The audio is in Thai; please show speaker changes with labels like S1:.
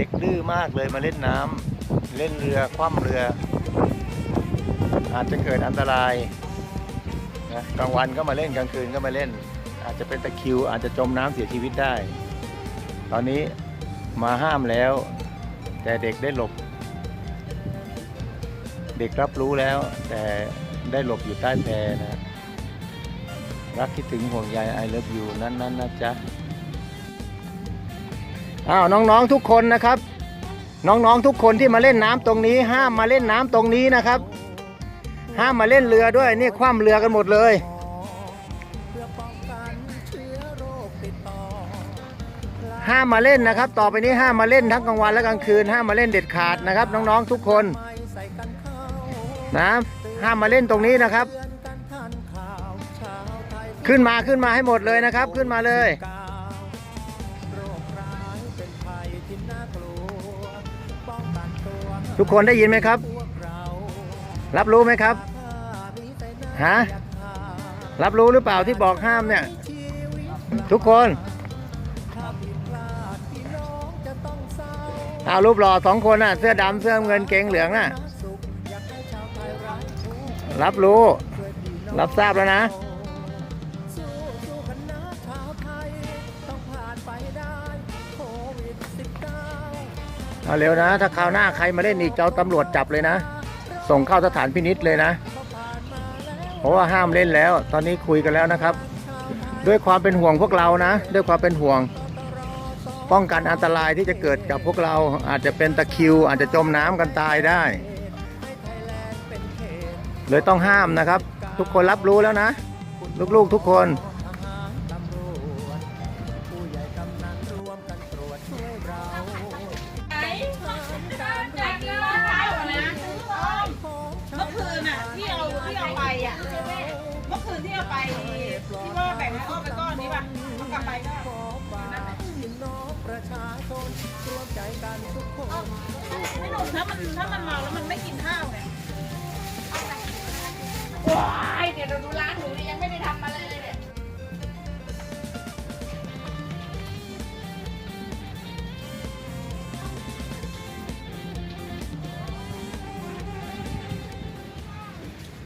S1: เด็กดื้อมากเลยมาเล่นน้ำเล่นเรือคว่ำเรือ อาจจะเกิดอันตรายนะกลางวันก็มาเล่นกลางคืนก็มาเล่น อาจจะเป็นตะคิว อาจจะจมน้ำเสียชีวิตได้ ตอนนี้มาห้ามแล้ว แต่เด็กได้หลบ เด็กรับรู้แล้ว แต่ได้หลบอยู่ใต้แพนะรักคิดถึงห่วงใย I love you นั้นนั้นนะจ๊ะ อ้าวน้องๆทุกคนนะครับ น้องๆทุกคนที่มาเล่นน้ำตรงนี้ ห้ามมาเล่นน้ำตรงนี้นะครับ ห้ามมาเล่นเรือด้วยนี่คว่ำเรือกันหมดเลยห้ามมาเล่นนะครับ ต่อไปนี้ห้ามมาเล่นทั้งกลางวันและกลางคืนห้ามมาเล่นเด็ดขาดนะครับ น้องๆทุกคนนะห้ามมาเล่นตรงนี้นะครับ ขึ้นมาขึ้นมาให้หมดเลยนะครับ ขึ้นมาเลย ทุกคนได้ยินไหมครับ รับรู้ไหมครับ ฮะ รับรู้หรือเปล่าที่บอกห้ามเนี่ย ทุกคนเอารูปหล่อสองคนน่ะ เสื้อดำเสื้อเงินเกงเหลืองน่ะ รับรู้ รับทราบแล้วนะ เอาเร็วนะ ถ้าคราวหน้าใครมาเล่นอีกจะเอาตำรวจจับเลยนะ ส่งเข้าสถานพินิษเลยนะเพราะว่าห้ามเล่นแล้ว ตอนนี้คุยกันแล้วนะครับ ด้วยความเป็นห่วงพวกเรานะ ด้วยความเป็นห่วง ป้องกันอันตรายที่จะเกิดกับพวกเราอาจจะเป็นตะคิว อาจจะจมน้ำกันตายได้เลยต้องห้ามนะครับ ทุกคนรับรู้แล้วนะ ลูกๆทุกคน
S2: นที่เอาไปที่ว่าแบ่งให้อ้อมไปก้อนนี้ป่ะเอากลับไปก็นั่นแหละไม่หนุ่มถ้ามันถ้ามันเมาแล้วมันไม่กินข้าวไงว้ายเดี๋ยวเราดูลา